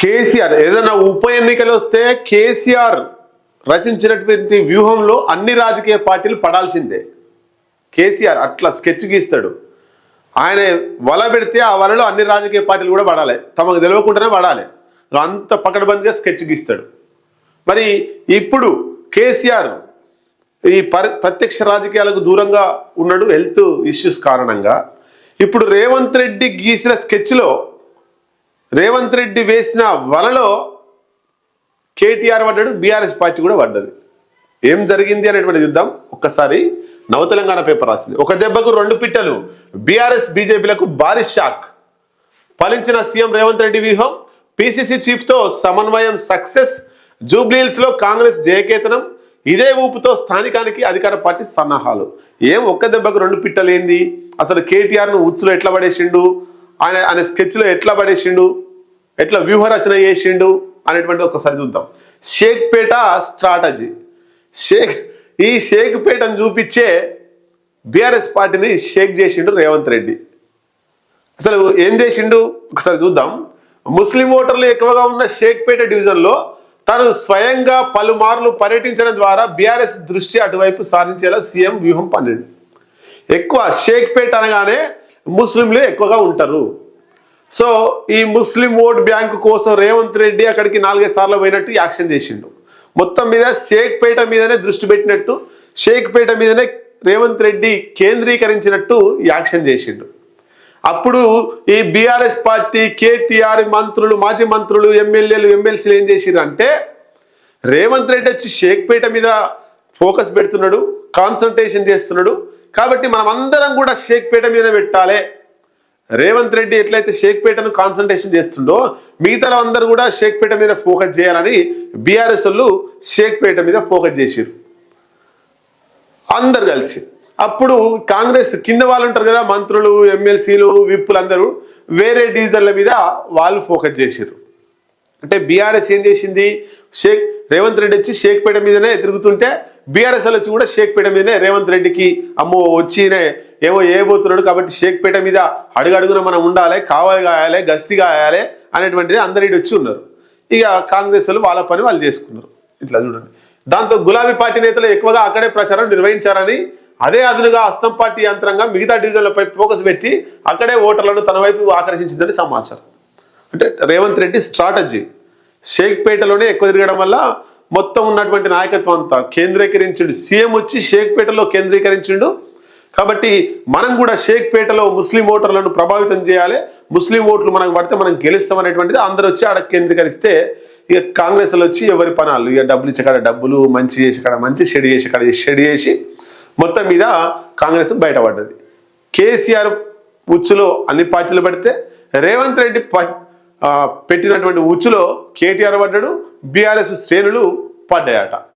కేసీఆర్ ఏదైనా ఉప ఎన్నికలు వస్తే కేసీఆర్ రచించినటువంటి వ్యూహంలో అన్ని రాజకీయ పార్టీలు పడాల్సిందే. కేసీఆర్ అట్లా స్కెచ్ గీస్తాడు. ఆయన వల పెడితే ఆ వలలో అన్ని రాజకీయ పార్టీలు కూడా పడాలి. తమకు తెలియకుండానే పడాలి. అంత పకడబందిగా స్కెచ్ గీస్తాడు. మరి ఇప్పుడు కేసీఆర్ ఈ ప్రత్యక్ష రాజకీయాలకు దూరంగా ఉన్నాడు హెల్త్ ఇష్యూస్ కారణంగా. ఇప్పుడు రేవంత్ రెడ్డి గీసిన స్కెచ్లో రేవంత్ రెడ్డి వేసిన వలలో కేటీఆర్ పడ్డాడు బీఆర్ఎస్ పార్టీ కూడా పడ్డది. ఏం జరిగింది అనేటువంటి చూద్దాం ఒక్కసారి నవ తెలంగాణ పేపర్ రాసింది. ఒక దెబ్బకు రెండు పిట్టలు. బీఆర్ఎస్ బీజేపీలకు భారీ షాక్. ఫలించిన సీఎం రేవంత్ రెడ్డి వ్యూహం పిసిసి చీఫ్తో సమన్వయం సక్సెస్ జూబ్లీహిల్స్లో కాంగ్రెస్ జయకేతనం ఇదే ఊపుతో స్థానికానికి అధికార పార్టీ సన్నాహాలు. ఏం ఒక్క దెబ్బకు రెండు పిట్టలు ఏంది అసలు కేటీఆర్ను ఉచ్చులో ఎట్లా పడేసిండు? ఆయన ఆయన స్కెచ్లో ఎట్లా పడేసిండు? ఎట్లా వ్యూహరచన చేసిండు అనేటువంటిది ఒకసారి చూద్దాం. షేక్పేట స్ట్రాటజీ. షేక్ ఈ షేక్పేటను చూపించే బీఆర్ఎస్ పార్టీని షేక్ చేసిండు రేవంత్ రెడ్డి. అసలు ఏం చేసిండు? ఒకసారి చూద్దాం. ముస్లిం ఓటర్లు ఎక్కువగా ఉన్న షేక్పేట డివిజన్లో తను స్వయంగా పలుమార్లు పర్యటించడం ద్వారా బీఆర్ఎస్ దృష్టి అటువైపు సాధించేలా సీఎం వ్యూహం పన్నెండు. ఎక్కువ షేక్పేట అనగానే ముస్లింలు ఎక్కువగా ఉంటారు. సో ఈ ముస్లిం ఓట్ బ్యాంకు కోసం రేవంత్ రెడ్డి అక్కడికి నాలుగైదు సార్లు పోయినట్టు యాక్షన్ చేసిండు. మొత్తం మీద షేక్పేట మీదనే దృష్టి పెట్టినట్టు షేక్పేట మీదనే రేవంత్ రెడ్డి కేంద్రీకరించినట్టు యాక్షన్ చేసిండు. అప్పుడు ఈ బీఆర్ఎస్ పార్టీ కేటీఆర్ మంత్రులు మాజీ మంత్రులు ఎమ్మెల్యేలు ఎమ్మెల్సీలు ఏం చేసిర్రు అంటే రేవంత్ రెడ్డి వచ్చి షేక్పేట మీద ఫోకస్ పెడుతున్నాడు కాన్సన్ట్రేషన్ చేస్తున్నాడు. కాబట్టి మనం అందరం కూడా షేక్పేట మీద పెట్టాలి. రేవంత్ రెడ్డి ఎట్లయితే షేక్పేటను కాన్సన్ట్రేషన్ చేస్తుండో మిగతా అందరూ కూడా షేక్పేట మీద ఫోకస్ చేయాలని బీఆర్ఎస్ వాళ్ళు షేక్పేట మీద ఫోకస్ చేసారు అందరు కలిసి. అప్పుడు కాంగ్రెస్ కింద వాళ్ళు ఉంటారు కదా మంత్రులు ఎమ్మెల్సీలు విప్పులు అందరూ వేరే డివిజన్ల మీద వాళ్ళు ఫోకస్ చేశారు అంటే బీఆర్ఎస్ ఏం చేసింది? షేక్ రేవంత్ రెడ్డి వచ్చి షేక్పేట మీదనే తిరుగుతుంటే బీఆర్ఎస్ వచ్చి కూడా షేక్పేట మీదనే రేవంత్ రెడ్డికి అమ్మో వచ్చినే ఏమో ఏబోతున్నాడు కాబట్టి షేక్పేట మీద అడుగడుగున మనం ఉండాలి కావాలి కాయాలి గస్తీ కాయాలి అనేటువంటిది అందరి వచ్చి ఉన్నారు. ఇక కాంగ్రెస్ వాళ్ళు వాళ్ళ పని వాళ్ళు చేసుకున్నారు. ఇట్లా చూడండి. దాంతో గులాబీ పార్టీ నేతలు ఎక్కువగా అక్కడే ప్రచారం నిర్వహించారని అదే అదునుగా అస్తం పార్టీ యంత్రంగా మిగతా డివిజన్లపై ఫోకస్ పెట్టి అక్కడే ఓటర్లను తన వైపు ఆకర్షించిందని సమాచారం. అంటే రేవంత్ రెడ్డి స్ట్రాటజీ. షేక్పేటలోనే ఎక్కువ తిరగడం వల్ల మొత్తం ఉన్నటువంటి నాయకత్వం అంతా కేంద్రీకరించిండు. సీఎం వచ్చి షేక్పేటలో కేంద్రీకరించిండు. కాబట్టి మనం కూడా షేక్పేటలో ముస్లిం ఓటర్లను ప్రభావితం చేయాలి. ముస్లిం ఓట్లు మనకు పడితే మనం గెలుస్తాం అనేటువంటిది అందరూ వచ్చి ఆడ కేంద్రీకరిస్తే ఇక కాంగ్రెస్లో వచ్చి ఎవరి పనాలు? ఇక డబ్బులు ఇచ్చే కాడ డబ్బులు మంచి చేసి కాడ మంచి షెడ్ చేసి కాడ షెడ్ చేసి మొత్తం మీద కాంగ్రెస్ బయటపడ్డది. కేసీఆర్ ఉచ్చులో అన్ని పార్టీలు పడితే రేవంత్ రెడ్డి పెట్టినటువంటి ఉచ్చులో కేటీఆర్ పడ్డాడు బీఆర్ఎస్ శ్రేణులు పడ్డాయట.